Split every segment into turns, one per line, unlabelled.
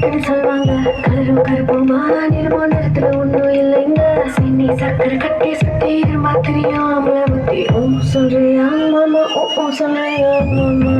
கலையா சொல்வாங்க. கலரும் கருப்புமா நிறமோ நிறத்துல ஒன்றும் இல்லைங்க. சின்னி சக்கரை கட்டி சுத்தி இருமா தெரியும் அமல புத்தி ஓ சொல்றியா மாமா? ஓ ஓ சொல்றியா மாமா?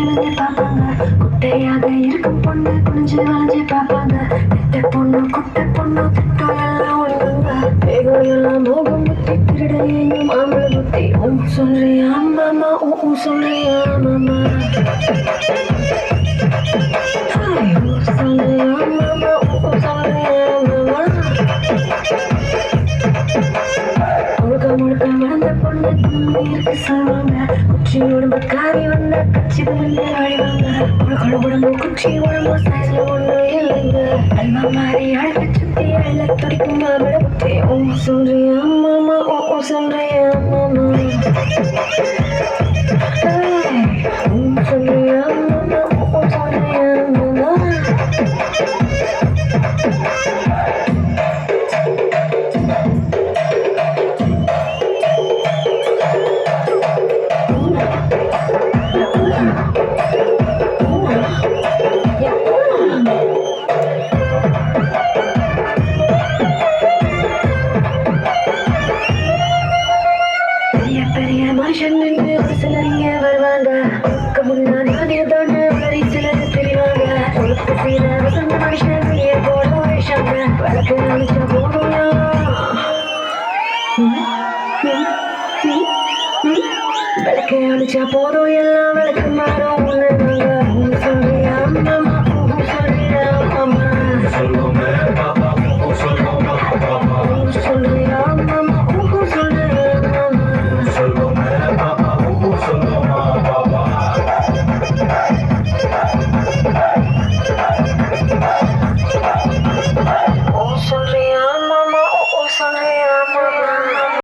நினைஞ்சு பார்ப்பாங்க குட்டையாக இருக்கும் பொண்ணு குனிஞ்சு வளைஞ்சு பார்ப்பாங்க. திட்ட பொண்ணு குட்டை பொண்ணு திட்டம் எல்லாம் ஒண்ணுங்க வேகம் எல்லாம் மோகம் புத்தி திருடையும் ஆம்பளை புத்தி ஊ சொல்றியா மாமா? ஊ ஓ சொல்றியா மாமா? ஹாய், முழுக்க முழுக்க பொண்ணு தும்பி இருக்கு குச்சி உடம்பு காரி வந்த கச்சி வந்து அழிவாங்க முழுக்க உடம்பு குச்சி உடம்பு சைஸ்ல ஒண்ணு இல்லைங்க அல்வா மாதிரி அழக சுத்தி அழ துடிக்கும் புத்தி ஓ சொல்றியா மாமா ஓ சொல்றியா மாமா போட விஷாங்க விளக்கு அழிச்சா போதும் எல்லாம் விளக்கு மாறும். ஒண்ணு